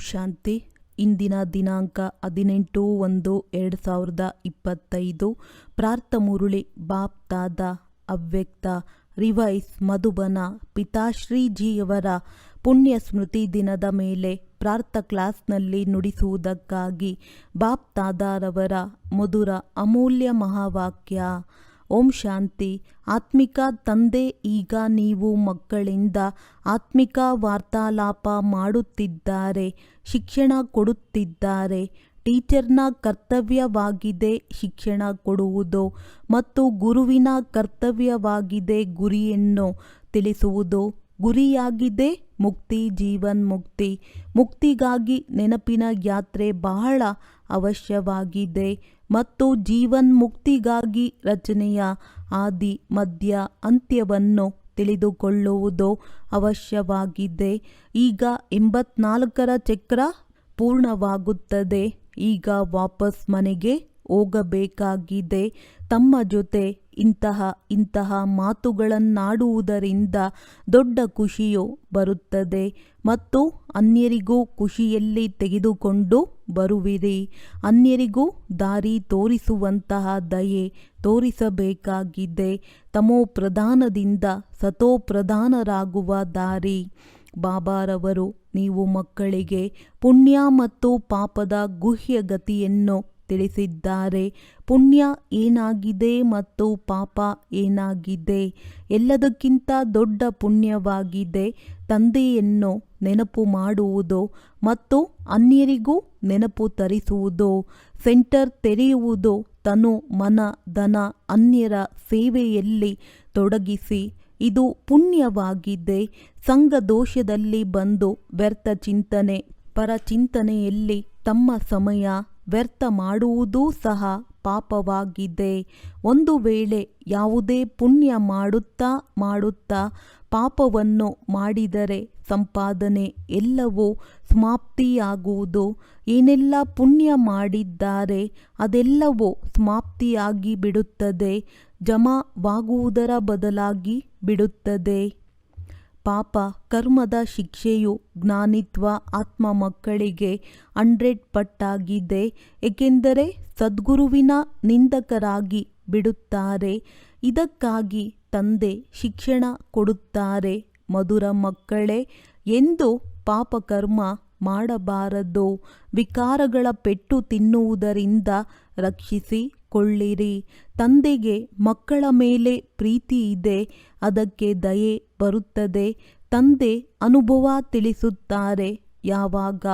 ಶಾಂತಿ. ಇಂದಿನ ದಿನಾಂಕ ಹದಿನೆಂಟು ಒಂದು ಎರಡು ಸಾವಿರದ ಇಪ್ಪತ್ತೈದು. ಪ್ರಾರ್ಥ ಮುರುಳಿ ಬಾಪ್ ದಾದ ಅವ್ಯಕ್ತ, ರಿವೈಸ್, ಮಧುಬನ, ಪಿತಾಶ್ರೀಜಿಯವರ ಪುಣ್ಯ ಸ್ಮೃತಿ ದಿನದ ಮೇಲೆ ಪ್ರಾರ್ಥ ಕ್ಲಾಸ್ನಲ್ಲಿ ನುಡಿಸುವುದಕ್ಕಾಗಿ ಬಾಪ್ ದಾದಾರವರ ಮಧುರ ಅಮೂಲ್ಯ ಮಹಾವಾಕ್ಯ ಓಂ ಶಾಂತಿ. ಆತ್ಮಿಕ ತಂದೆ, ಈಗ ನೀವು ಮಕ್ಕಳಿಂದ ಆತ್ಮಿಕ ವಾರ್ತಾಲಾಪ ಮಾಡುತ್ತಿದ್ದಾರೆ, ಶಿಕ್ಷಣ ಕೊಡುತ್ತಿದ್ದಾರೆ. ಟೀಚರ್ನ ಕರ್ತವ್ಯವಾಗಿದೆ, ಶಿಕ್ಷಣ ಕೊಡುವುದು ಮತ್ತು ಗುರುವಿನ ಕರ್ತವ್ಯವಾಗಿದೆ, ಗುರಿಯನ್ನು ತಿಳಿಸುವುದು. ಗುರಿಯಾಗಿದೆ ಮುಕ್ತಿ, ಜೀವನ್ ಮುಕ್ತಿ. ಮುಕ್ತಿಗಾಗಿ ನೆನಪಿನ ಯಾತ್ರೆ ಬಹಳ ಅವಶ್ಯವಾಗಿದೆ. ಮತ್ತು ಜೀವನ್ಮುಕ್ತಿಗಾಗಿ ರಚನೆಯ ಆದಿ, ಮಧ್ಯ, ಅಂತ್ಯವನ್ನು ತಿಳಿದುಕೊಳ್ಳುವುದು ಅವಶ್ಯವಾಗಿದೆ. ಈಗ ಎಂಬತ್ನಾಲ್ಕರ ಚಕ್ರ ಪೂರ್ಣವಾಗುತ್ತದೆ. ಈಗ ವಾಪಸ್ ಮನೆಗೆ ಹೋಗಬೇಕಾಗಿದೆ. ತಮ್ಮ ಜೊತೆ ಇಂತಹ ಇಂತಹ ಮಾತುಗಳನ್ನಾಡುವುದರಿಂದ ದೊಡ್ಡ ಖುಷಿಯು ಬರುತ್ತದೆ. ಮತ್ತು ಅನ್ಯರಿಗೂ ಖುಷಿಯಲ್ಲಿ ತೆಗೆದುಕೊಂಡು ಬರುವಿರಿ. ಅನ್ಯರಿಗೂ ದಾರಿ ತೋರಿಸುವಂತಹ ದಯೆ ತೋರಿಸಬೇಕಾಗಿದೆ. ತಮೋ ಪ್ರಧಾನದಿಂದ ಸತೋ ಪ್ರಧಾನರಾಗುವ ದಾರಿ. ಬಾಬಾರವರು, ನೀವು ಮಕ್ಕಳಿಗೆ ಪುಣ್ಯ ಮತ್ತು ಪಾಪದ ಗುಹ್ಯ ಗತಿಯನ್ನು ತಿಳಿಸಿದ್ದಾರೆ. ಪುಣ್ಯ ಏನಾಗಿದೆ ಮತ್ತು ಪಾಪ ಏನಾಗಿದೆ? ಎಲ್ಲದಕ್ಕಿಂತ ದೊಡ್ಡ ಪುಣ್ಯವಾಗಿದೆ ತಂದೆಯನ್ನು ನೆನಪು ಮಾಡುವುದು ಮತ್ತು ಅನ್ಯರಿಗೂ ನೆನಪು ತರಿಸುವುದು. ಸೆಂಟರ್ ತೆರೆಯುವುದು ತನು ಮನ, ಧನ, ಅನ್ಯರ ಸೇವೆಯಲ್ಲಿ ತೊಡಗಿಸಿ. ಇದು ಪುಣ್ಯವಾಗಿದೆ. ಸಂಘ ದೋಷದಲ್ಲಿ ಬಂದು ವ್ಯರ್ಥ ಚಿಂತನೆ ಪರಚಿಂತನೆಯಲ್ಲಿ ತಮ್ಮ ಸಮಯ ವ್ಯರ್ಥ ಮಾಡುವುದೂ ಸಹ ಪಾಪವಾಗಿದೆ ಒಂದು ವೇಳೆ ಯಾವುದೇ ಪುಣ್ಯ ಮಾಡುತ್ತಾ ಮಾಡುತ್ತಾ ಪಾಪವನ್ನು ಮಾಡಿದರೆ ಸಂಪಾದನೆ ಎಲ್ಲವೂ ಸಮಾಪ್ತಿಯಾಗುವುದು. ಏನೆಲ್ಲ ಪುಣ್ಯ ಮಾಡಿದ್ದಾರೆ ಅದೆಲ್ಲವೂ ಸಮಾಪ್ತಿಯಾಗಿ ಬಿಡುತ್ತದೆ, ಜಮಾವಾಗುವುದರ ಬದಲಾಗಿ ಬಿಡುತ್ತದೆ. ಪಾಪ, ಕರ್ಮದ ಶಿಕ್ಷೆಯು ಜ್ಞಾನಿತ್ವ ಆತ್ಮ ಮಕ್ಕಳಿಗೆ ಹಂಡ್ರೆಡ್ ಪಟ್ಟಾಗಿದೆ. ಏಕೆಂದರೆ ಸದ್ಗುರುವಿನ ನಿಂದಕರಾಗಿ ಬಿಡುತ್ತಾರೆ. ಇದಕ್ಕಾಗಿ ತಂದೆ ಶಿಕ್ಷಣ ಕೊಡುತ್ತಾರೆ. ಮಧುರ ಮಕ್ಕಳೇ, ಎಂದು ಪಾಪಕರ್ಮ ಮಾಡಬಾರದು. ವಿಕಾರಗಳ ಪೆಟ್ಟು ತಿನ್ನುವುದರಿಂದ ರಕ್ಷಿಸಿಕೊಳ್ಳಿರಿ ತಂದೆಗೆ ಮಕ್ಕಳ ಮೇಲೆ ಪ್ರೀತಿ ಇದೆ. ಅದಕ್ಕೆ ದಯೆ ಬರುತ್ತದೆ. ತಂದೆ ಅನುಭವ ತಿಳಿಸುತ್ತಾರೆ. ಯಾವಾಗ?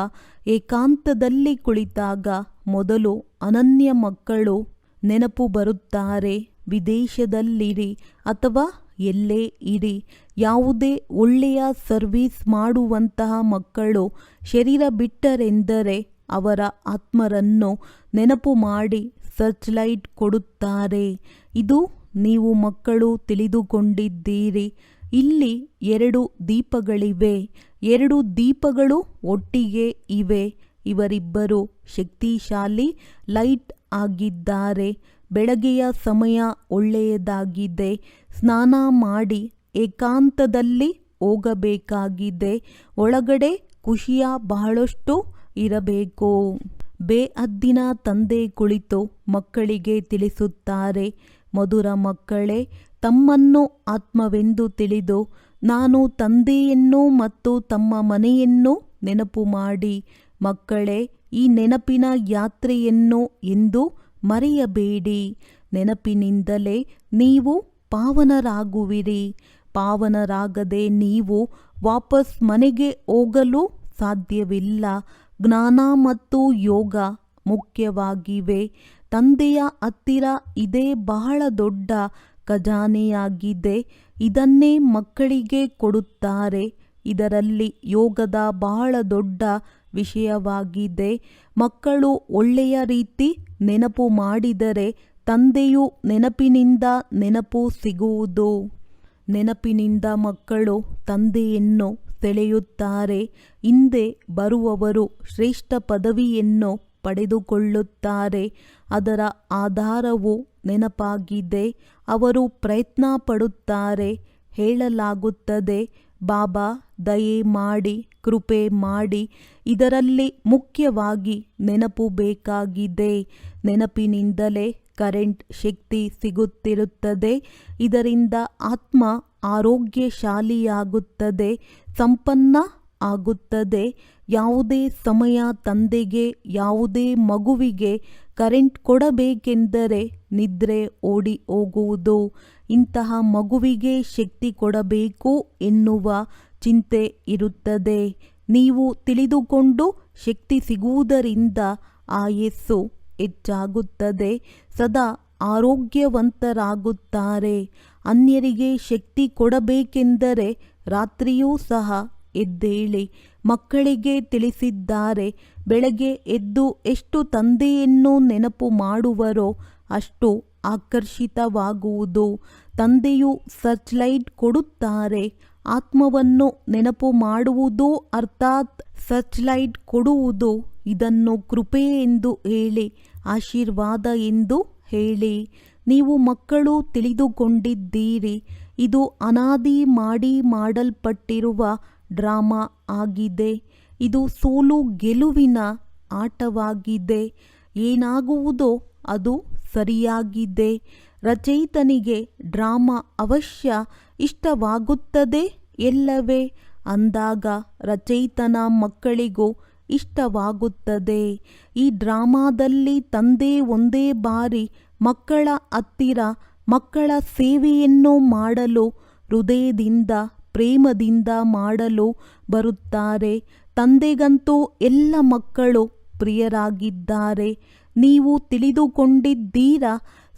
ಏಕಾಂತದಲ್ಲಿ ಕುಳಿತಾಗ ಮೊದಲು ಅನನ್ಯ ಮಕ್ಕಳು ನೆನಪು ಬರುತ್ತಾರೆ. ವಿದೇಶದಲ್ಲಿರಿ ಅಥವಾ ಎಲ್ಲೇ ಇರಿ. ಯಾವುದೇ ಒಳ್ಳೆಯ ಸರ್ವಿಸ್ ಮಾಡುವಂತಹ ಮಕ್ಕಳು ಶರೀರ ಬಿಟ್ಟರೆಂದರೆ ಅವರ ಆತ್ಮರನ್ನು ನೆನಪು ಮಾಡಿ ಸರ್ಚ್ ಲೈಟ್ ಕೊಡುತ್ತಾರೆ. ಇದು ನೀವು ಮಕ್ಕಳು ತಿಳಿದುಕೊಂಡಿದ್ದೀರಿ. ಇಲ್ಲಿ ಎರಡು ದೀಪಗಳಿವೆ. ಎರಡು ದೀಪಗಳು ಒಟ್ಟಿಗೆ ಇವೆ. ಇವರಿಬ್ಬರು ಶಕ್ತಿಶಾಲಿ, ಲೈಟ್ ಆಗಿದ್ದಾರೆ. ಬೆಳಗ್ಗೆಯ ಸಮಯ ಒಳ್ಳೆಯದಾಗಿದೆ. ಸ್ನಾನ ಮಾಡಿ ಏಕಾಂತದಲ್ಲಿ ಹೋಗಬೇಕಾಗಿದೆ. ಒಳಗಡೆ ಖುಷಿಯ ಬಹಳಷ್ಟು ಇರಬೇಕು. ಬೇಅದ್ದಿನ ತಂದೆ ಕುಳಿತು ಮಕ್ಕಳಿಗೆ ತಿಳಿಸುತ್ತಾರೆ. ಮಧುರ ಮಕ್ಕಳೇ ತಮ್ಮನ್ನು ಆತ್ಮವೆಂದು ತಿಳಿದು ನಾನು ತಂದೆಯನ್ನು ಮತ್ತು ತಮ್ಮ ಮನೆಯನ್ನು ನೆನಪು ಮಾಡಿ, ಮಕ್ಕಳೇ, ಈ ನೆನಪಿನ ಯಾತ್ರೆಯನ್ನು ಎಂದು ಮರೆಯಬೇಡಿ. ನೆನಪಿನಿಂದಲೇ ನೀವು ಪಾವನರಾಗುವಿರಿ. ಪಾವನರಾಗದೆ ನೀವು ವಾಪಸ್ ಮನೆಗೆ ಹೋಗಲು ಸಾಧ್ಯವಿಲ್ಲ. ಜ್ಞಾನ ಮತ್ತು ಯೋಗ ಮುಖ್ಯವಾಗಿವೆ. ತಂದೆಯ ಹತ್ತಿರ ಇದೇ ಬಹಳ ದೊಡ್ಡ ಖಜಾನೆಯಾಗಿದೆ. ಇದನ್ನೇ ಮಕ್ಕಳಿಗೆ ಕೊಡುತ್ತಾರೆ. ಇದರಲ್ಲಿ ಯೋಗದ ಬಹಳ ದೊಡ್ಡ ವಿಷಯವಾಗಿದೆ. ಮಕ್ಕಳು ಒಳ್ಳೆಯ ರೀತಿ ನೆನಪು ಮಾಡಿದರೆ ತಂದೆಯು ನೆನಪಿನಿಂದ ನೆನಪು ಸಿಗುವುದು. ನೆನಪಿನಿಂದ ಮಕ್ಕಳು ತಂದೆಯನ್ನು ಸೆಳೆಯುತ್ತಾರೆ. ಹಿಂದೆ ಬರುವವರು ಶ್ರೇಷ್ಠ ಪದವಿಯನ್ನು ಪಡೆದುಕೊಳ್ಳುತ್ತಾರೆ. ಅದರ ಆಧಾರವು ನೆನಪಾಗಿದೆ. ಅವರು ಪ್ರಯತ್ನ ಪಡುತ್ತಾರೆ ಹೇಳಲಾಗುತ್ತದೆ, ಬಾಬಾ, ದಯೆ ಮಾಡಿ, ಕೃಪೆ ಮಾಡಿ, ಇದರಲ್ಲಿ ಮುಖ್ಯವಾಗಿ ನೆನಪು ಬೇಕಾಗಿದೆ. ನೆನಪಿನಿಂದಲೇ ಕರೆಂಟ್ ಶಕ್ತಿ ಸಿಗುತ್ತಿರುತ್ತದೆ. ಇದರಿಂದ ಆತ್ಮ ಆರೋಗ್ಯಶಾಲಿಯಾಗುತ್ತದೆ, ಸಂಪನ್ನ ಆಗುತ್ತದೆ. ಯಾವುದೇ ಸಮಯ ತಂದೆಗೆ, ಯಾವುದೇ ಮಗುವಿಗೆ ಕರೆಂಟ್ ಕೊಡಬೇಕೆಂದರೆ ನಿದ್ರೆ ಓಡಿ ಹೋಗುವುದು. ಇಂತಹ ಮಗುವಿಗೆ ಶಕ್ತಿ ಕೊಡಬೇಕು ಎನ್ನುವ ಚಿಂತೆ ಇರುತ್ತದೆ. ನೀವು ತಿಳಿದುಕೊಂಡು ಶಕ್ತಿ ಸಿಗುವುದರಿಂದ ಆಯಸ್ಸು ಹೆಚ್ಚಾಗುತ್ತದೆ. ಸದಾ ಆರೋಗ್ಯವಂತರಾಗುತ್ತಾರೆ. ಅನ್ಯರಿಗೆ ಶಕ್ತಿ ಕೊಡಬೇಕೆಂದರೆ ರಾತ್ರಿಯೂ ಸಹ ಎದ್ದೇಳಿ ಮಕ್ಕಳಿಗೆ ತಿಳಿಸಿದ್ದಾರೆ, ಬೆಳಗ್ಗೆ ಎದ್ದು ಎಷ್ಟು ತಂದೆಯನ್ನು ನೆನಪು ಮಾಡುವರೋ ಅಷ್ಟು ಆಕರ್ಷಿತವಾಗುವುದು. ತಂದೆಯು ಸರ್ಚ್ ಲೈಟ್ ಕೊಡುತ್ತಾರೆ, ಆತ್ಮವನ್ನು ನೆನಪು ಮಾಡುವುದು ಅರ್ಥಾತ್ ಸರ್ಚ್ ಲೈಟ್ ಕೊಡುವುದು. ಇದನ್ನು ಕೃಪೆ ಎಂದು ಹೇಳಿ, ಆಶೀರ್ವಾದ ಎಂದು ಹೇಳಿ. ನೀವು ಮಕ್ಕಳು ತಿಳಿದುಕೊಂಡಿದ್ದೀರಿ, ಇದು ಅನಾದಿ ಮಾಡಿ ಮಾಡಲ್ಪಟ್ಟಿರುವ ಡ್ರಾಮಾ ಆಗಿದೆ. ಇದು ಸೋಲು ಗೆಲುವಿನ ಆಟವಾಗಿದೆ. ಏನಾಗುವುದೋ ಅದು ಸರಿಯಾಗಿದೆ. ರಚಯಿತನಿಗೆ ಡ್ರಾಮಾ ಅವಶ್ಯ ಇಷ್ಟವಾಗುತ್ತದೆ ಎಲ್ಲವೇ? ಅಂದಾಗ ರಚಯಿತನ ಮಕ್ಕಳಿಗೂ ಇಷ್ಟವಾಗುತ್ತದೆ. ಈ ಡ್ರಾಮಾದಲ್ಲಿ ತಂದೆ ಒಂದೇ ಬಾರಿ ಮಕ್ಕಳ ಹತ್ತಿರ ಮಕ್ಕಳ ಸೇವೆಯನ್ನು ಮಾಡಲು ಹೃದಯದಿಂದ ಪ್ರೇಮದಿಂದ ಮಾಡಲು ಬರುತ್ತಾರೆ. ತಂದೆಗಂತೂ ಎಲ್ಲ ಮಕ್ಕಳು ಪ್ರಿಯರಾಗಿದ್ದಾರೆ. ನೀವು ತಿಳಿದುಕೊಂಡಿದ್ದೀರ?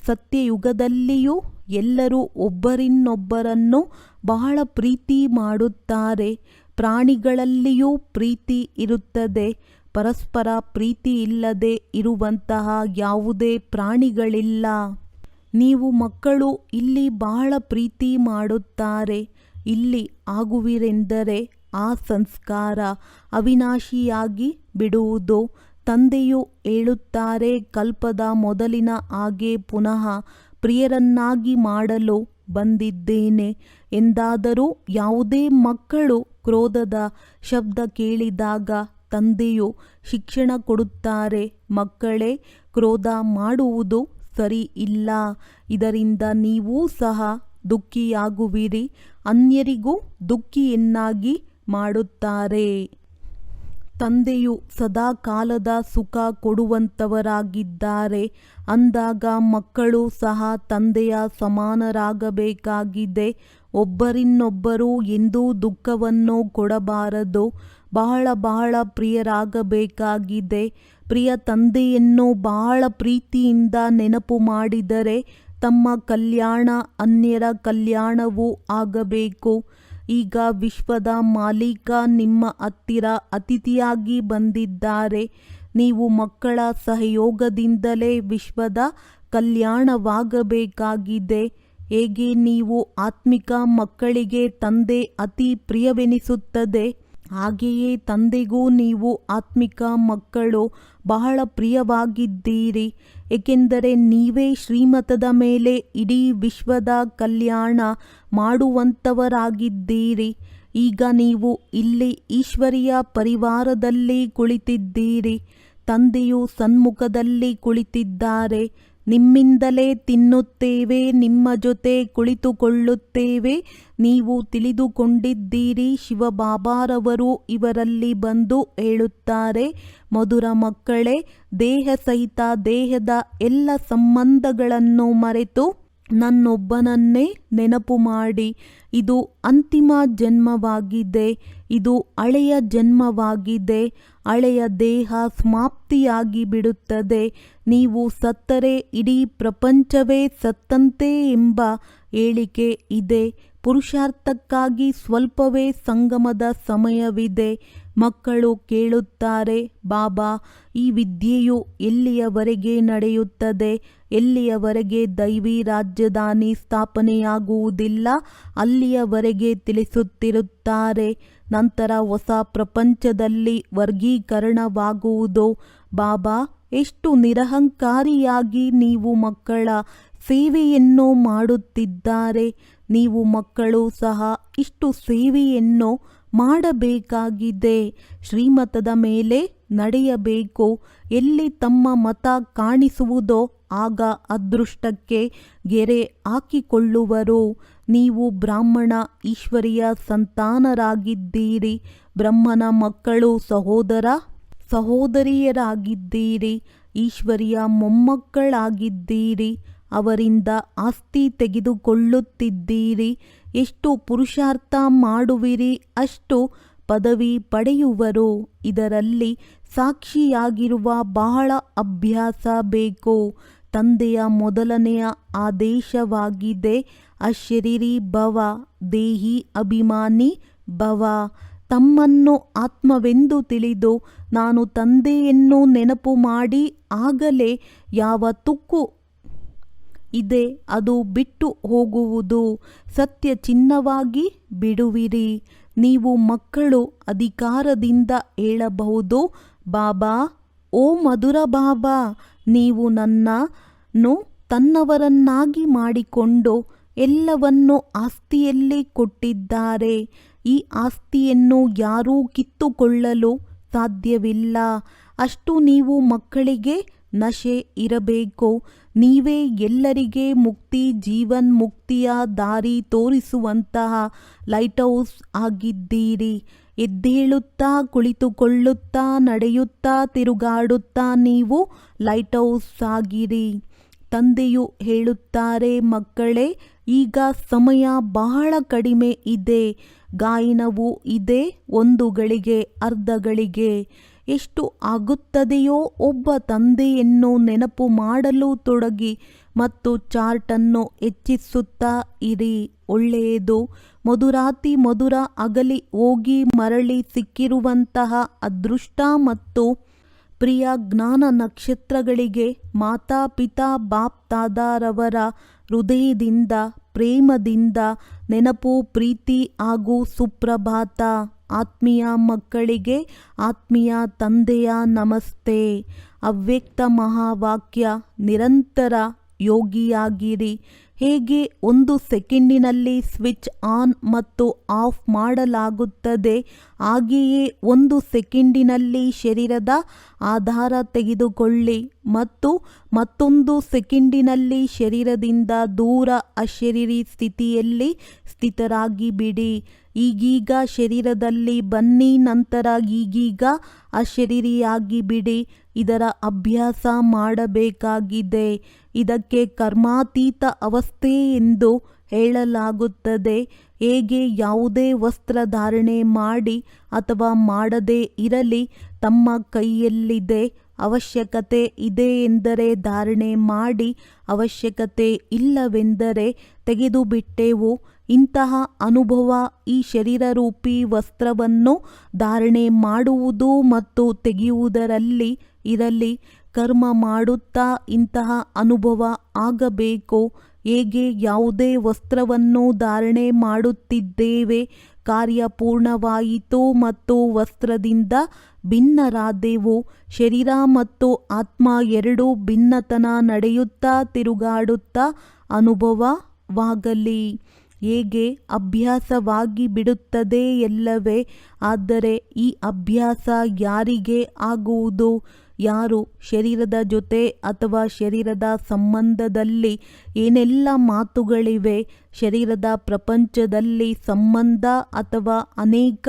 ಸತ್ಯಯುಗದಲ್ಲಿಯೂ ಎಲ್ಲರೂ ಒಬ್ಬರಿನ್ನೊಬ್ಬರನ್ನು ಬಹಳ ಪ್ರೀತಿ ಮಾಡುತ್ತಾರೆ. ಪ್ರಾಣಿಗಳಲ್ಲಿಯೂ ಪ್ರೀತಿ ಇರುತ್ತದೆ. ಪರಸ್ಪರ ಪ್ರೀತಿ ಇಲ್ಲದೆ ಇರುವಂತಹ ಯಾವುದೇ ಪ್ರಾಣಿಗಳಿಲ್ಲ. ನೀವು ಮಕ್ಕಳು ಇಲ್ಲಿ ಬಹಳ ಪ್ರೀತಿ ಮಾಡುತ್ತಾರೆ. ಇಲ್ಲಿ ಆಗುವಿರೆಂದರೆ ಆ ಸಂಸ್ಕಾರ ಅವಿನಾಶಿಯಾಗಿ ಬಿಡುವುದು? ತಂದೆಯು ಹೇಳುತ್ತಾರೆ, ಕಲ್ಪದ ಮೊದಲಿನ ಹಾಗೆ ಪುನಃ ಪ್ರಿಯರನ್ನಾಗಿ ಮಾಡಲು ಬಂದಿದ್ದೇನೆ. ಎಂದಾದರೂ ಯಾವುದೇ ಮಕ್ಕಳು ಕ್ರೋಧದ ಶಬ್ದ ಕೇಳಿದಾಗ ತಂದೆಯು ಶಿಕ್ಷಣ ಕೊಡುತ್ತಾರೆ, ಮಕ್ಕಳೇ, ಕ್ರೋಧ ಮಾಡುವುದು ಸರಿ ಇಲ್ಲ ಇದರಿಂದ ನೀವೂ ಸಹ ದುಃಖಿಯಾಗುವಿರಿ, ಅನ್ಯರಿಗೂ ದುಃಖಿಯನ್ನಾಗಿ ಮಾಡುತ್ತಾರೆ. ತಂದೆಯು ಸದಾ ಕಾಲದ ಸುಖ ಕೊಡುವಂತವರಾಗಿದ್ದಾರೆ, ಅಂದಾಗ ಮಕ್ಕಳು ಸಹ ತಂದೆಯ ಸಮಾನರಾಗಬೇಕಾಗಿದೆ. ಒಬ್ಬರಿನ್ನೊಬ್ಬರು ಎಂದೂ ದುಃಖವನ್ನು ಕೊಡಬಾರದು, ಬಹಳ ಬಹಳ ಪ್ರಿಯರಾಗಬೇಕಾಗಿದೆ. ಪ್ರಿಯ ತಂದೆಯನ್ನು ಬಹಳ ಪ್ರೀತಿಯಿಂದ ನೆನಪು ಮಾಡಿದರೆ ತಮ್ಮ ಕಲ್ಯಾಣ ಅನ್ಯರ ಕಲ್ಯಾಣವೂ ಆಗಬೇಕು. ಈಗ ವಿಶ್ವದ ಮಾಲೀಕ ನಿಮ್ಮ ಹತ್ತಿರ ಅತಿಥಿಯಾಗಿ ಬಂದಿದ್ದಾರೆ. ನೀವು ಮಕ್ಕಳ ಸಹಯೋಗದಿಂದಲೇ ವಿಶ್ವದ ಕಲ್ಯಾಣವಾಗಬೇಕಾಗಿದೆ. ಹೇಗೆ ನೀವು ಆತ್ಮಿಕ ಮಕ್ಕಳಿಗೆ ತಂದೆ ಅತಿ ಪ್ರಿಯವೆನಿಸುತ್ತದೆ? ಹಾಗೆಯೇ ತಂದೆಗೂ ನೀವು ಆತ್ಮಿಕ ಮಕ್ಕಳು ಬಹಳ ಪ್ರಿಯವಾಗಿದ್ದೀರಿ. ಏಕೆಂದರೆ ನೀವೇ ಶ್ರೀಮತದ ಮೇಲೆ ಇಡೀ ವಿಶ್ವದ ಕಲ್ಯಾಣ ಮಾಡುವಂಥವರಾಗಿದ್ದೀರಿ ಈಗ ನೀವು ಇಲ್ಲಿ ಈಶ್ವರಿಯ ಪರಿವಾರದಲ್ಲಿ ಕುಳಿತಿದ್ದೀರಿ. ತಂದೆಯು ಸನ್ಮುಖದಲ್ಲಿ ಕುಳಿತಿದ್ದಾರೆ. ನಿಮ್ಮಿಂದಲೇ ತಿನ್ನುತ್ತೇವೆ, ನಿಮ್ಮ ಜೊತೆ ಕುಳಿತುಕೊಳ್ಳುತ್ತೇವೆ. ನೀವು ತಿಳಿದುಕೊಂಡಿದ್ದೀರಿ, ಶಿವಬಾಬಾರವರು ಇವರಲ್ಲಿ ಬಂದು ಹೇಳುತ್ತಾರೆ, ಮಧುರ ಮಕ್ಕಳೇ, ದೇಹ ಸಹಿತ ದೇಹದ ಎಲ್ಲ ಸಂಬಂಧಗಳನ್ನು ಮರೆತು ನನ್ನೊಬ್ಬನನ್ನೇ ನೆನಪು ಮಾಡಿ, ಇದು ಅಂತಿಮ ಜನ್ಮವಾಗಿದೆ, ಇದು ಹಳೆಯ ಜನ್ಮವಾಗಿದೆ, ಹಳೆಯ ದೇಹ ಸಮಾಪ್ತಿಯಾಗಿ ಬಿಡುತ್ತದೆ, ನೀವು ಸತ್ತರೆ ಇಡೀ ಪ್ರಪಂಚವೇ ಸತ್ತಂತೆ ಎಂಬ ಹೇಳಿಕೆ ಇದೆ, ಪುರುಷಾರ್ಥಕ್ಕಾಗಿ ಸ್ವಲ್ಪವೇ ಸಂಗಮದ ಸಮಯವಿದೆ ಮಕ್ಕಳು ಕೇಳುತ್ತಾರೆ, ಬಾಬಾ, ಈ ವಿದ್ಯೆಯು ಎಲ್ಲಿಯವರೆಗೆ ನಡೆಯುತ್ತದೆ? ಎಲ್ಲಿಯವರೆಗೆ ದೈವಿ ರಾಜಧಾನಿ ಸ್ಥಾಪನೆಯಾಗುವುದಿಲ್ಲ? ಅಲ್ಲಿಯವರೆಗೆ ತಿಳಿಸುತ್ತಿರುತ್ತಾರೆ. ನಂತರ ಹೊಸ ಪ್ರಪಂಚದಲ್ಲಿ ವರ್ಗೀಕರಣವಾಗುವುದು. ಬಾಬಾ, ಎಷ್ಟು ನಿರಹಂಕಾರಿಯಾಗಿ ನೀವು ಮಕ್ಕಳ ಸೇವೆಯನ್ನು ಮಾಡುತ್ತಿದ್ದಾರೆ. ನೀವು ಮಕ್ಕಳು ಸಹ ಇಷ್ಟು ಸೇವೆಯನ್ನು ಮಾಡಬೇಕಾಗಿದೆ. ಶ್ರೀಮತದ ಮೇಲೆ ನಡೆಯಬೇಕು, ಎಲ್ಲಿ ತಮ್ಮ ಮತ ಕಾಣಿಸುವುದೋ ಆಗ ಅದೃಷ್ಟಕ್ಕೆ ಗೆರೆ ಹಾಕಿಕೊಳ್ಳುವರು. ನೀವು ಬ್ರಾಹ್ಮಣ, ಈಶ್ವರಿಯ ಸಂತಾನರಾಗಿದ್ದೀರಿ. ಬ್ರಹ್ಮನ ಮಕ್ಕಳು ಸಹೋದರ, ಸಹೋದರಿಯರಾಗಿದ್ದೀರಿ. ಈಶ್ವರಿಯ ಮೊಮ್ಮಕ್ಕಳಾಗಿದ್ದೀರಿ. ಅವರಿಂದ ಆಸ್ತಿ ತೆಗೆದುಕೊಳ್ಳುತ್ತಿದ್ದೀರಿ. ಎಷ್ಟು ಪುರುಷಾರ್ಥ ಮಾಡುವಿರಿ, ಅಷ್ಟು ಪದವಿ ಪಡೆಯುವರು. ಇದರಲ್ಲಿ ಸಾಕ್ಷಿಯಾಗಿರುವ ಬಹಳ ಅಭ್ಯಾಸ ಬೇಕು. ತಂದೆಯ ಮೊದಲನೆಯ ಆದೇಶವಾಗಿದೆ, ಅಶರೀರಿ ಭವ, ದೇಹಿ ಅಭಿಮಾನಿ ಭವ. ತಮ್ಮನ್ನು ಆತ್ಮವೆಂದು ತಿಳಿದು ನಾನು ತಂದೆಯನ್ನು ನೆನಪು ಮಾಡಿ ಆಗಲೇ ಯಾವ ತುಕ್ಕು ಇದೆ, ಅದು ಬಿಟ್ಟು ಹೋಗುವುದು. ಸತ್ಯ ಚಿನ್ನವಾಗಿ ಬಿಡುವಿರಿ. ನೀವು ಮಕ್ಕಳು ಅಧಿಕಾರದಿಂದ ಹೇಳಬಹುದು, ಬಾಬಾ, ಓ ಮಧುರ ಬಾಬಾ, ನೀವು ನನ್ನನ್ನು ತನ್ನವರನ್ನಾಗಿ ಮಾಡಿಕೊಂಡು ಎಲ್ಲವನ್ನು ಆಸ್ತಿಯಲ್ಲಿ ಕೊಟ್ಟಿದ್ದಾರೆ. ಈ ಆಸ್ತಿಯನ್ನು ಯಾರೂ ಕಿತ್ತುಕೊಳ್ಳಲು ಸಾಧ್ಯವಿಲ್ಲ. ಅಷ್ಟು ನೀವು ಮಕ್ಕಳಿಗೆ ನಶೆ ಇರಬೇಕು. ನೀವೇ ಎಲ್ಲರಿಗೆ ಮುಕ್ತಿ, ಜೀವನ್ ಮುಕ್ತಿಯ ದಾರಿ ತೋರಿಸುವಂತಹ ಲೈಟ್ ಹೌಸ್ ಆಗಿದ್ದೀರಿ. ಎದ್ದೇಳುತ್ತಾ, ಕುಳಿತುಕೊಳ್ಳುತ್ತಾ, ನಡೆಯುತ್ತಾ, ತಿರುಗಾಡುತ್ತಾ ನೀವು ಲೈಟ್ ಹೌಸ್ ಆಗಿರಿ. ತಂದೆಯು ಹೇಳುತ್ತಾರೆ, ಮಕ್ಕಳೇ, ಈಗ ಸಮಯ ಬಹಳ ಕಡಿಮೆ ಇದೆ. ಗಾಯನವು ಇದೆ, ಒಂದು ಗಳಿಗೆ, ಅರ್ಧ ಎಷ್ಟು ಆಗುತ್ತದೆಯೋ ಒಬ್ಬ ತಂದೆಯನ್ನು ನೆನಪು ಮಾಡಲು ತೊಡಗಿ ಮತ್ತು ಚಾರ್ಟನ್ನು ಹೆಚ್ಚಿಸುತ್ತಾ ಇರಿ. ಒಳ್ಳೆಯದು. ಮಧುರಾತಿ ಮಧುರ ಅಗಲಿ ಹೋಗಿ ಮರಳಿ ಸಿಕ್ಕಿರುವಂತಹ ಅದೃಷ್ಟ ಮತ್ತು ಪ್ರಿಯ ಜ್ಞಾನ ನಕ್ಷತ್ರಗಳಿಗೆ ಮಾತಾ ಪಿತಾ ಬಾಪ್ ತಾದಾರವರ ಹೃದಯದಿಂದ, ಪ್ರೇಮದಿಂದ ನೆನಪು, ಪ್ರೀತಿ ಹಾಗೂ ಸುಪ್ರಭಾತ. ಆತ್ಮೀಯ ಮಕ್ಕಳಿಗೆ, ಆತ್ಮೀಯ ತಂದೆಯ ನಮಸ್ತೆ. ಅವ್ಯಕ್ತ ಮಹಾವಾಕ್ಯ, ನಿರಂತರ ಯೋಗಿಯಾಗಿರಿ. ಹೇಗೆ ಒಂದು ಸೆಕೆಂಡಿನಲ್ಲಿ ಸ್ವಿಚ್ ಆನ್ ಮತ್ತು ಆಫ್ ಮಾಡಲಾಗುತ್ತದೆ, ಹಾಗೆಯೇ ಒಂದು ಸೆಕೆಂಡಿನಲ್ಲಿ ಶರೀರದ ಆಧಾರ ತೆಗೆದುಕೊಳ್ಳಿ ಮತ್ತು ಮತ್ತೊಂದು ಸೆಕೆಂಡಿನಲ್ಲಿ ಶರೀರದಿಂದ ದೂರ ಅಶರೀರಿ ಸ್ಥಿತಿಯಲ್ಲಿ ಸ್ಥಿತರಾಗಿ ಬಿಡಿ ಈಗೀಗ ಶರೀರದಲ್ಲಿ ಬನ್ನಿ, ನಂತರ ಈಗೀಗ ಅಶರೀರಿಯಾಗಿ ಬಿಡಿ. ಇದರ ಅಭ್ಯಾಸ ಮಾಡಬೇಕಾಗಿದೆ. ಇದಕ್ಕೆ ಕರ್ಮಾತೀತ ಅವಸ್ಥೆ ಎಂದು ಹೇಳಲಾಗುತ್ತದೆ. ಹೇಗೆ ಯಾವುದೇ ವಸ್ತ್ರ ಧಾರಣೆ ಮಾಡಿ ಅಥವಾ ಮಾಡದೇ ಇರಲಿ, ತಮ್ಮ ಕೈಯಲ್ಲಿದೆ ಅವಶ್ಯಕತೆ ಇದೆ ಎಂದರೆ ಧಾರಣೆ ಮಾಡಿ ಅವಶ್ಯಕತೆ ಇಲ್ಲವೆಂದರೆ ತೆಗೆದು ಬಿಟ್ಟೆವು ಇಂತಹ ಅನುಭವ ಈ ಶರೀರರೂಪಿ ವಸ್ತ್ರವನ್ನು ಧಾರಣೆ ಮಾಡುವುದು ಮತ್ತು ತೆಗೆಯುವುದರಲ್ಲಿ ಇರಲಿ ಕರ್ಮ ಮಾಡುತ್ತಾ ಇಂತಹ ಅನುಭವ ಆಗಬೇಕು. ಹೇಗೆ ಯಾವುದೇ ವಸ್ತ್ರವನ್ನು ಧಾರಣೆ ಮಾಡುತ್ತಿದ್ದೇವೆ, ಕಾರ್ಯ ಪೂರ್ಣವಾಯಿತು ಮತ್ತು ವಸ್ತ್ರದಿಂದ ಭಿನ್ನರಾದೆವು. ಶರೀರ ಮತ್ತು ಆತ್ಮ ಎರಡೂ ಭಿನ್ನತನ ನಡೆಯುತ್ತಾ, ತಿರುಗಾಡುತ್ತಾ ಅನುಭವವಾಗಲಿ. ಹೇಗೆ ಅಭ್ಯಾಸವಾಗಿ ಬಿಡುತ್ತದೆ ಎಲ್ಲವೇ? ಆದರೆ ಈ ಅಭ್ಯಾಸ ಯಾರಿಗೆ ಆಗುವುದು? ಯಾರು ಶರೀರದ ಜೊತೆ ಅಥವಾ ಶರೀರದ ಸಂಬಂಧದಲ್ಲಿ ಏನೆಲ್ಲ ಮಾತುಗಳಿವೆ? ಶರೀರದ ಪ್ರಪಂಚದಲ್ಲಿ ಸಂಬಂಧ ಅಥವಾ ಅನೇಕ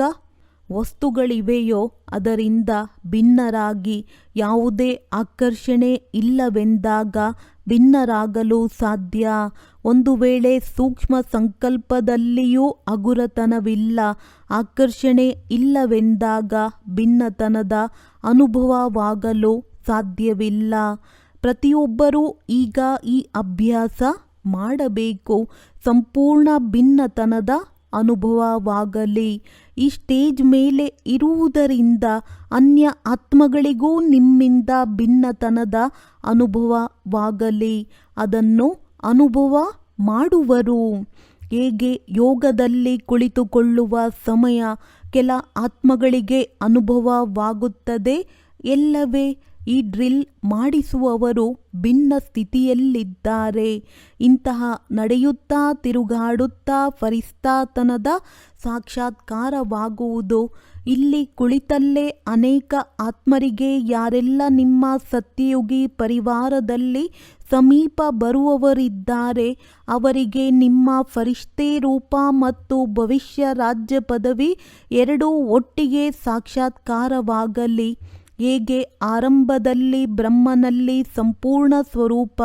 ವಸ್ತುಗಳಿವೆಯೋ ಅದರಿಂದ ಭಿನ್ನರಾಗಿ ಯಾವುದೇ ಆಕರ್ಷಣೆ ಇಲ್ಲವೆಂದಾಗ ಭಿನ್ನರಾಗಲು ಸಾಧ್ಯ. ಒಂದು ವೇಳೆ ಸೂಕ್ಷ್ಮ ಸಂಕಲ್ಪದಲ್ಲಿಯೂ ಹಗುರತನವಿಲ್ಲ ಆಕರ್ಷಣೆ ಇಲ್ಲವೆಂದಾಗ ಭಿನ್ನತನದ ಅನುಭವವಾಗಲು ಸಾಧ್ಯವಿಲ್ಲ. ಪ್ರತಿಯೊಬ್ಬರೂ ಈಗ ಈ ಅಭ್ಯಾಸ ಮಾಡಬೇಕು. ಸಂಪೂರ್ಣ ಭಿನ್ನತನದ ಅನುಭವವಾಗಲಿ. ಈ ಸ್ಟೇಜ್ ಮೇಲೆ ಇರುವುದರಿಂದ ಅನ್ಯ ಆತ್ಮಗಳಿಗೂ ನಿಮ್ಮಿಂದ ಭಿನ್ನತನದ ಅನುಭವವಾಗಲಿ. ಅದನ್ನು ಅನುಭವ ಮಾಡುವರು. ಹೇಗೆ ಯೋಗದಲ್ಲಿ ಕುಳಿತುಕೊಳ್ಳುವ ಸಮಯ ಕೆಲ ಆತ್ಮಗಳಿಗೆ ಅನುಭವವಾಗುತ್ತದೆ. ಎಲ್ಲವೇ ಈ ಡ್ರಿಲ್ ಮಾಡಿಸುವವರು ಭಿನ್ನ ಸ್ಥಿತಿಯಲ್ಲಿದ್ದಾರೆ. ಇಂತಹ ನಡೆಯುತ್ತಾ, ತಿರುಗಾಡುತ್ತಾ, ಫರಿಸ್ತಾತನದ ಸಾಕ್ಷಾತ್ಕಾರವಾಗುವುದು. ಇಲ್ಲಿ ಕುಳಿತಲ್ಲೇ ಅನೇಕ ಆತ್ಮರಿಗೆ ಯಾರೆಲ್ಲ ನಿಮ್ಮ ಸತ್ಯಯುಗಿ ಪರಿವಾರದಲ್ಲಿ ಸಮೀಪ ಬರುವವರಿದ್ದಾರೆ, ಅವರಿಗೆ ನಿಮ್ಮ ಫರಿಷ್ಠೆ ರೂಪ ಮತ್ತು ಭವಿಷ್ಯ ರಾಜ್ಯ ಪದವಿ ಎರಡೂ ಒಟ್ಟಿಗೆ ಸಾಕ್ಷಾತ್ಕಾರವಾಗಲಿ. ಹೇಗೆ ಆರಂಭದಲ್ಲಿ ಬ್ರಹ್ಮನಲ್ಲಿ ಸಂಪೂರ್ಣ ಸ್ವರೂಪ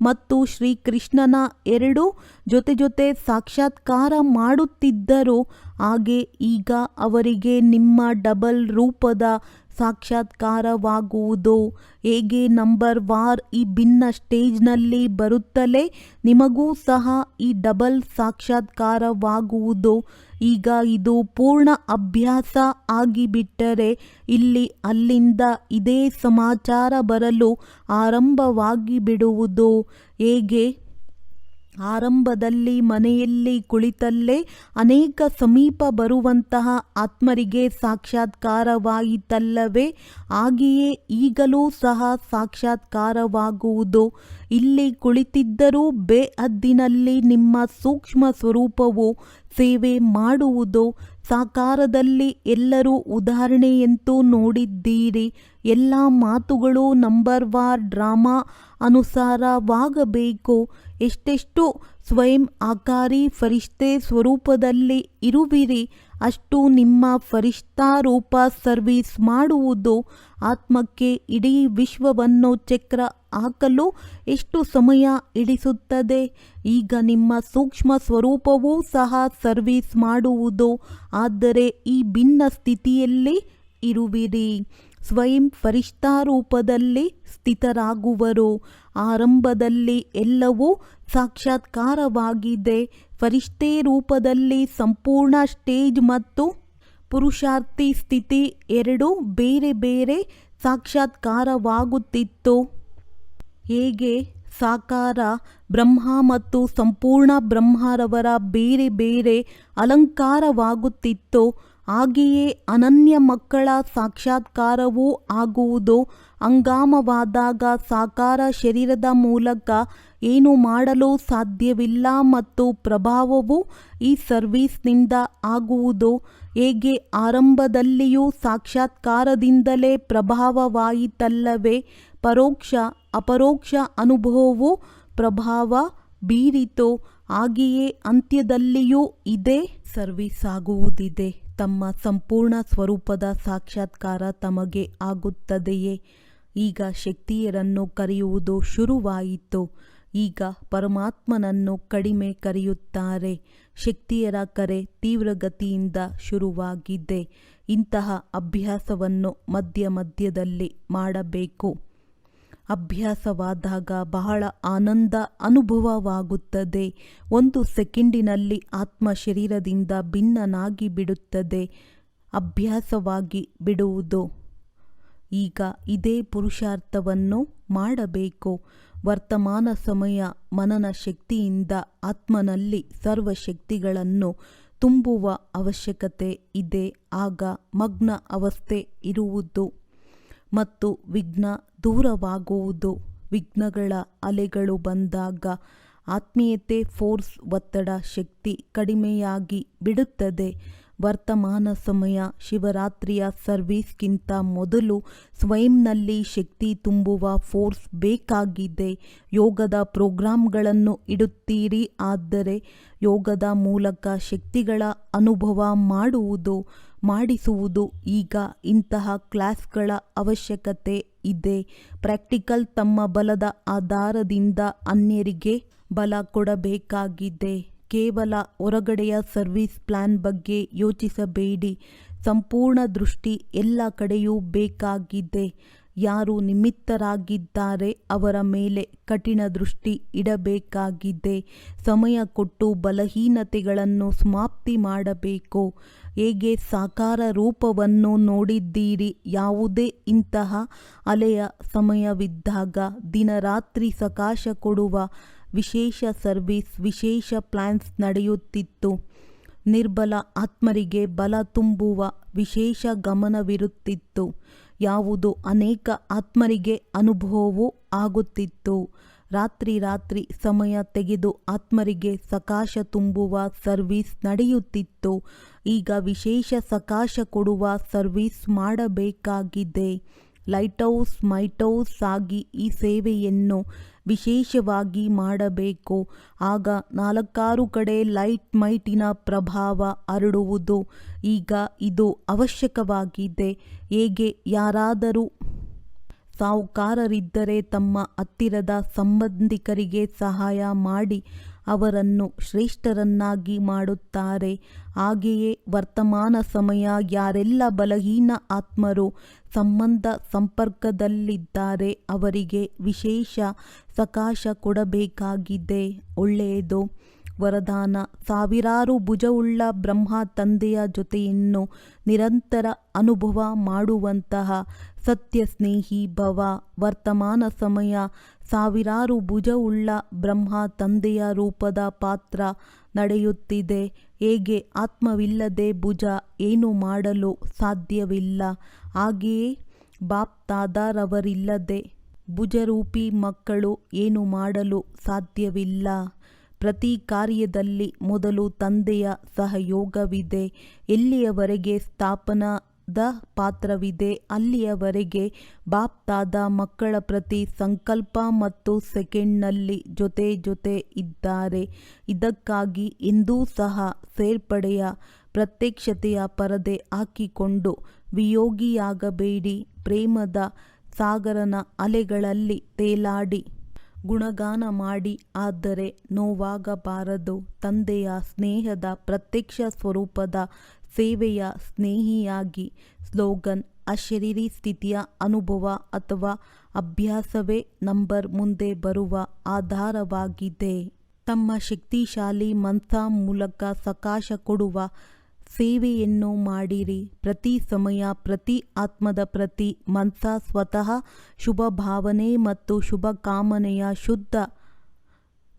ಮತ್ತು ಶ್ರೀಕೃಷ್ಣನ ಎರಡು ಜೊತೆ ಜೊತೆ ಸಾಕ್ಷಾತ್ಕಾರ ಮಾಡುತ್ತಿದ್ದರು, ಹಾಗೆ ಈಗ ಅವರಿಗೆ ನಿಮ್ಮ ಡಬಲ್ ರೂಪದ ಸಾಕ್ಷಾತ್ಕಾರವಾಗುವುದು? ಹೇಗೆ ನಂಬರ್ ವಾರ್ ಈ ಭಿನ್ನ ಸ್ಟೇಜ್ನಲ್ಲಿ ಬರುತ್ತಲೇ? ನಿಮಗೂ ಸಹ ಈ ಡಬಲ್ ಸಾಕ್ಷಾತ್ಕಾರವಾಗುವುದು? ಈಗ ಇದು ಪೂರ್ಣ ಅಭ್ಯಾಸ ಆಗಿಬಿಟ್ಟರೆ ಇಲ್ಲಿ ಅಲ್ಲಿಂದ ಇದೇ ಸಮಾಚಾರ ಬರಲು ಆರಂಭವಾಗಿ ಬಿಡುವುದು ಹೇಗೆ? ಆರಂಭದಲ್ಲಿ ಮನೆಯಲ್ಲಿ ಕುಳಿತಲ್ಲೇ ಅನೇಕ ಸಮೀಪ ಬರುವಂತಹ ಆತ್ಮರಿಗೆ ಸಾಕ್ಷಾತ್ಕಾರವಾಯಿತಲ್ಲವೇ? ಹಾಗೆಯೇ ಈಗಲೂ ಸಹ ಸಾಕ್ಷಾತ್ಕಾರವಾಗುವುದು? ಇಲ್ಲಿ ಕುಳಿತಿದ್ದರೂ ಬೇಹದ್ದಿನಲ್ಲಿ ನಿಮ್ಮ ಸೂಕ್ಷ್ಮ ಸ್ವರೂಪವು ಸೇವೆ ಮಾಡುವುದು? ಸಾಕಾರದಲ್ಲಿ ಎಲ್ಲರೂ ಉದಾಹರಣೆಯಂತೂ ನೋಡಿದ್ದೀರಿ. ಎಲ್ಲ ಮಾತುಗಳು ನಂಬರ್ ವಾರ್ ಡ್ರಾಮಾ ಅನುಸಾರವಾಗಬೇಕು. ಎಷ್ಟೆಷ್ಟು ಸ್ವಯಂ ಆಕಾರಿ ಫರಿಷ್ಠೆ ಸ್ವರೂಪದಲ್ಲಿ ಇರುವಿರಿ, ಅಷ್ಟು ನಿಮ್ಮ ಫರಿಷ್ಠಾ ರೂಪ ಸರ್ವಿಸ್ ಮಾಡುವುದು ಆತ್ಮಕ್ಕೆ ಇಡೀ ವಿಶ್ವವನ್ನು ಚಕ್ರ ಹಾಕಲು ಎಷ್ಟು ಸಮಯ ಹಿಡಿಸುತ್ತದೆ ಈಗ ನಿಮ್ಮ ಸೂಕ್ಷ್ಮ ಸ್ವರೂಪವೂ ಸಹ ಸರ್ವಿಸ್ ಮಾಡುವುದು, ಆದರೆ ಈ ಭಿನ್ನ ಸ್ಥಿತಿಯಲ್ಲಿ ಇರುವಿರಿ. ಸ್ವಯಂ ಫರಿಷ್ಠಾ ರೂಪದಲ್ಲಿ ಸ್ಥಿತರಾಗುವರು. ಆರಂಭದಲ್ಲಿ ಎಲ್ಲವೂ ಸಾಕ್ಷಾತ್ಕಾರವಾಗಿದೆ. ಫರಿಷ್ಠೆ ರೂಪದಲ್ಲಿ ಸಂಪೂರ್ಣ ಸ್ಟೇಜ್ ಮತ್ತು ಪುರುಷಾರ್ಥಿ ಸ್ಥಿತಿ ಎರಡು ಬೇರೆ ಬೇರೆ ಸಾಕ್ಷಾತ್ಕಾರವಾಗುತ್ತಿತ್ತು. ಹೇಗೆ? ಸಾಕಾರ, ಬ್ರಹ್ಮ ಮತ್ತು ಸಂಪೂರ್ಣ ಬ್ರಹ್ಮರವರ ಬೇರೆ ಬೇರೆ ಅಲಂಕಾರವಾಗುತ್ತಿತ್ತು. ಹಾಗೆಯೇ ಅನನ್ಯ ಮಕ್ಕಳ ಸಾಕ್ಷಾತ್ಕಾರವೂ ಆಗುವುದು, ಅಂಗಾಮವಾದಾಗ ಸಾಕಾರ ಶರೀರದ ಮೂಲಕ ಏನು ಮಾಡಲು ಸಾಧ್ಯವಿಲ್ಲ ಮತ್ತು ಪ್ರಭಾವವು ಈ ಸರ್ವೀಸ್ನಿಂದ ಆಗುವುದು, ಹೇಗೆ ಆರಂಭದಲ್ಲಿಯೂ ಸಾಕ್ಷಾತ್ಕಾರದಿಂದಲೇ ಪ್ರಭಾವವಾಯಿತಲ್ಲವೇ, ಪರೋಕ್ಷ ಅಪರೋಕ್ಷ ಅನುಭವವು ಪ್ರಭಾವ ಬೀರಿತು, ಹಾಗೆಯೇ ಅಂತ್ಯದಲ್ಲಿಯೂ ಇದೇ ಸರ್ವಿಸ್ ಆಗುವುದಿದೆ ತಮ್ಮ ಸಂಪೂರ್ಣ ಸ್ವರೂಪದ ಸಾಕ್ಷಾತ್ಕಾರ ತಮಗೆ ಆಗುತ್ತದೆಯೇ? ಈಗ ಶಕ್ತಿಯರನ್ನು ಕರೆಯುವುದು ಶುರುವಾಯಿತು. ಈಗ ಪರಮಾತ್ಮನನ್ನು ಕಡಿಮೆ ಕರೆಯುತ್ತಾರೆ. ಶಕ್ತಿಯರ ಕರೆ ತೀವ್ರಗತಿಯಿಂದ ಶುರುವಾಗಿದೆ. ಇಂತಹ ಅಭ್ಯಾಸವನ್ನು ಮಧ್ಯ ಮಧ್ಯದಲ್ಲಿ ಮಾಡಬೇಕು. ಅಭ್ಯಾಸವಾದಾಗ ಬಹಳ ಆನಂದ ಅನುಭವವಾಗುತ್ತದೆ. ಒಂದು ಸೆಕೆಂಡಿನಲ್ಲಿ ಆತ್ಮ ಶರೀರದಿಂದ ಭಿನ್ನನಾಗಿ ಬಿಡುತ್ತದೆ. ಅಭ್ಯಾಸವಾಗಿ ಬಿಡುವುದು. ಈಗ ಇದೇ ಪುರುಷಾರ್ಥವನ್ನು ಮಾಡಬೇಕು. ವರ್ತಮಾನ ಸಮಯ ಮನನ ಶಕ್ತಿಯಿಂದ ಆತ್ಮನಲ್ಲಿ ಸರ್ವ ಶಕ್ತಿಗಳನ್ನು ತುಂಬುವ ಅವಶ್ಯಕತೆ ಇದೆ. ಆಗ ಮಗ್ನ ಅವಸ್ಥೆ ಇರುವುದು. ಮತ್ತು ವಿಘ್ನ ದೂರವಾಗುವುದು. ವಿಘ್ನಗಳ ಅಲೆಗಳು ಬಂದಾಗ ಆತ್ಮೀಯತೆ ಫೋರ್ಸ್ ಒತ್ತಡ ಶಕ್ತಿ ಕಡಿಮೆಯಾಗಿ ಬಿಡುತ್ತದೆ. ವರ್ತಮಾನ ಸಮಯ ಶಿವರಾತ್ರಿಯ ಸರ್ವೀಸ್ಗಿಂತ ಮೊದಲು ಸ್ವಯಂನಲ್ಲಿ ಶಕ್ತಿ ತುಂಬುವ ಫೋರ್ಸ್ ಬೇಕಾಗಿದೆ. ಯೋಗದ ಪ್ರೋಗ್ರಾಂಗಳನ್ನು ಇಡುತ್ತೀರಿ, ಆದರೆ ಯೋಗದ ಮೂಲಕ ಶಕ್ತಿಗಳ ಅನುಭವ ಮಾಡುವುದು ಮಾಡಿಸುವುದು ಈಗ ಇಂತಹ ಕ್ಲಾಸ್ಗಳ ಅವಶ್ಯಕತೆ ಇದೆ. ಪ್ರಾಕ್ಟಿಕಲ್ ತಮ್ಮ ಬಲದ ಆಧಾರದಿಂದ ಅನ್ಯರಿಗೆ ಬಲ ಕೊಡಬೇಕಾಗಿದೆ. ಕೇವಲ ಹೊರಗಡೆಯ ಸರ್ವಿಸ್ ಪ್ಲಾನ್ ಬಗ್ಗೆ ಯೋಚಿಸಬೇಡಿ. ಸಂಪೂರ್ಣ ದೃಷ್ಟಿ ಎಲ್ಲ ಕಡೆಯೂ ಬೇಕಾಗಿದೆ. ಯಾರು ನಿಮಿತ್ತರಾಗಿದ್ದಾರೆ ಅವರ ಮೇಲೆ ಕಠಿಣ ದೃಷ್ಟಿ ಇಡಬೇಕಾಗಿದೆ. ಸಮಯ ಕೊಟ್ಟು ಬಲಹೀನತೆಗಳನ್ನು ಸಮಾಪ್ತಿ ಮಾಡಬೇಕು. ಹೇಗೆ ಸಾಕಾರ ರೂಪವನ್ನು ನೋಡಿದ್ದೀರಿ? ಯಾವುದೇ ಇಂತಹ ಅಲೆಯ ಸಮಯವಿದ್ದಾಗ ದಿನರಾತ್ರಿ ಸಕಾಶ ಕೊಡುವ ವಿಶೇಷ ಸರ್ವಿಸ್, ವಿಶೇಷ ಪ್ಲಾನ್ಸ್ ನಡೆಯುತ್ತಿತ್ತು. ನಿರ್ಬಲ ಆತ್ಮರಿಗೆ ಬಲ ತುಂಬುವ ವಿಶೇಷ ಗಮನವಿರುತ್ತಿತ್ತು. ಯಾವುದು ಅನೇಕ ಆತ್ಮರಿಗೆ ಅನುಭವವೂ ಆಗುತ್ತಿತ್ತು. ರಾತ್ರಿ ರಾತ್ರಿ ಸಮಯ ತೆಗೆದು ಆತ್ಮರಿಗೆ ಸಕಾಶ ತುಂಬುವ ಸರ್ವಿಸ್ ನಡೆಯುತ್ತಿತ್ತು. ಈಗ ವಿಶೇಷ ಸಕಾಶ ಕೊಡುವ ಸರ್ವಿಸ್ ಮಾಡಬೇಕಾಗಿದೆ. ಲೈಟ್ಹೌಸ್ ಮೈಟ್ಹೌಸ್ ಆಗಿ ಈ ಸೇವೆಯನ್ನು ವಿಶೇಷವಾಗಿ ಮಾಡಬೇಕು. ಆಗ ನಾಲ್ಕಾರು ಕಡೆ ಲೈಟ್ ಮೈಟಿನ ಪ್ರಭಾವ ಹರಡುವುದು. ಈಗ ಇದು ಅವಶ್ಯಕವಾಗಿದೆ. ಹೇಗೆ ಯಾರಾದರೂ ಸಾಹುಕಾರರಿದ್ದರೆ ತಮ್ಮ ಹತ್ತಿರದ ಸಂಬಂಧಿಕರಿಗೆ ಸಹಾಯ ಮಾಡಿ ಅವರನ್ನು ಶ್ರೇಷ್ಠರನ್ನಾಗಿ ಮಾಡುತ್ತಾರೆ. ಹಾಗೆಯೇ ವರ್ತಮಾನ ಸಮಯ ಯಾರೆಲ್ಲ ಬಲಹೀನ ಆತ್ಮರು ಸಂಬಂಧ ಸಂಪರ್ಕದಲ್ಲಿದ್ದಾರೆ ಅವರಿಗೆ ವಿಶೇಷ ಸಕಾಶ ಕೊಡಬೇಕಾಗಿದೆ. ಒಳ್ಳೆಯದು. ವರದಾನ. ಸಾವಿರಾರು ಭುಜವುಳ್ಳ ಬ್ರಹ್ಮ ತಂದೆಯ ಜೊತೆಯನ್ನು ನಿರಂತರ ಅನುಭವ ಮಾಡುವಂತಹ ಸತ್ಯ ಸ್ನೇಹಿ ಭವ. ವರ್ತಮಾನ ಸಮಯ ಸಾವಿರಾರು ಭುಜವುಳ್ಳ ಬ್ರಹ್ಮ ತಂದೆಯ ರೂಪದ ಪಾತ್ರ ನಡೆಯುತ್ತಿದೆ. ಹೇಗೆ ಆತ್ಮವಿಲ್ಲದೆ ಭುಜ ಏನು ಮಾಡಲು ಸಾಧ್ಯವಿಲ್ಲ. ಹಾಗೆಯೇ ಬಾಪ್ ತಾದಾರವರಿಲ್ಲದೆ ಭುಜರೂಪಿ ಮಕ್ಕಳು ಏನು ಮಾಡಲು ಸಾಧ್ಯವಿಲ್ಲ. ಪ್ರತಿ ಕಾರ್ಯದಲ್ಲಿ ಮೊದಲು ತಂದೆಯ ಸಹಯೋಗವಿದೆ, ಎಲ್ಲಿಯವರೆಗೆ ಸ್ಥಾಪನದ ಪಾತ್ರವಿದೆ, ಅಲ್ಲಿಯವರೆಗೆ ಬಾಪ್ತಾದ ಮಕ್ಕಳ ಪ್ರತಿ ಸಂಕಲ್ಪ ಮತ್ತು ಸೆಕೆಂಡ್ನಲ್ಲಿ ಜೊತೆ ಜೊತೆ ಇದ್ದಾರೆ. ಇದಕ್ಕಾಗಿ ಇಂದೂ ಸಹ ಸೇರ್ಪಡೆಯ ಪ್ರತ್ಯಕ್ಷತೆಯ ಪರದೆ ಹಾಕಿಕೊಂಡು ವಿಯೋಗಿಯಾಗಬೇಡಿ, ಪ್ರೇಮದ ಸಾಗರನ ಅಲೆಗಳಲ್ಲಿ ತೇಲಾಡಿ. ಗುಣಗಾನ ಮಾಡಿ, ಆದರೆ ನೋವಾಗಬಾರದು. ತಂದೆಯ ಸ್ನೇಹದ ಪ್ರತ್ಯಕ್ಷ ಸ್ವರೂಪದ ಸೇವೆಯ ಸ್ನೇಹಿಯಾಗಿ. ಸ್ಲೋಗನ್, ಅಶರೀರಿ ಸ್ಥಿತಿಯ ಅನುಭವ ಅಥವಾ ಅಭ್ಯಾಸವೇ ನಂಬರ್ ಮುಂದೆ ಬರುವ ಆಧಾರವಾಗಿದೆ. ತಮ್ಮ ಶಕ್ತಿಶಾಲಿ ಮನ್ಸಾ ಮೂಲಕ ಸಕಾಶ ಕೊಡುವ ಸೇವೆಯನ್ನು ಮಾಡಿರಿ. ಪ್ರತಿ ಸಮಯ, ಪ್ರತಿ ಆತ್ಮದ ಪ್ರತಿ ಮನ್ಸ ಸ್ವತಃ ಶುಭ ಭಾವನೆ ಮತ್ತು ಶುಭ ಕಾಮನೆಯ ಶುದ್ಧ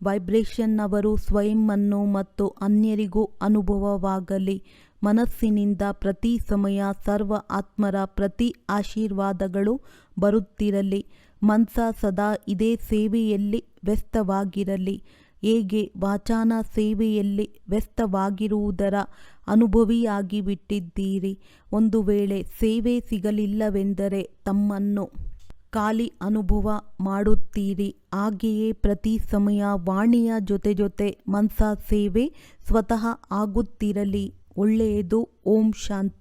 ವೈಬ್ರೇಷನ್ನವರು ಸ್ವಯಂವನ್ನು ಮತ್ತು ಅನ್ಯರಿಗೂ ಅನುಭವವಾಗಲಿ. ಮನಸ್ಸಿನಿಂದ ಪ್ರತಿ ಸಮಯ ಸರ್ವ ಆತ್ಮರ ಪ್ರತಿ ಆಶೀರ್ವಾದಗಳು ಬರುತ್ತಿರಲಿ. ಮನ್ಸ ಸದಾ ಇದೇ ಸೇವೆಯಲ್ಲಿ ವ್ಯಸ್ತವಾಗಿರಲಿ. ಹೇಗೆ? ವಾಚಾನ ಸೇವೆಯಲ್ಲಿ ವ್ಯಸ್ತವಾಗಿರುವುದರ ಅನುಭವಿಯಾಗಿ ಬಿಟ್ಟಿದ್ದೀರಿ ಒಂದು ವೇಳೆ ಸೇವೆ ಸಿಗಲಿಲ್ಲವೆಂದರೆ ತಮ್ಮನ್ನು ಖಾಲಿ ಅನುಭವ ಮಾಡುತ್ತೀರಿ. ಹಾಗೆಯೇ ಪ್ರತಿ ಸಮಯ ವಾಣಿಯ ಜೊತೆ ಜೊತೆ ಮನ್ಸ ಸೇವೆ ಸ್ವತಃ ಆಗುತ್ತಿರಲಿ. ಒಳ್ಳೆಯದು. ಓಂ ಶಾಂತಿ.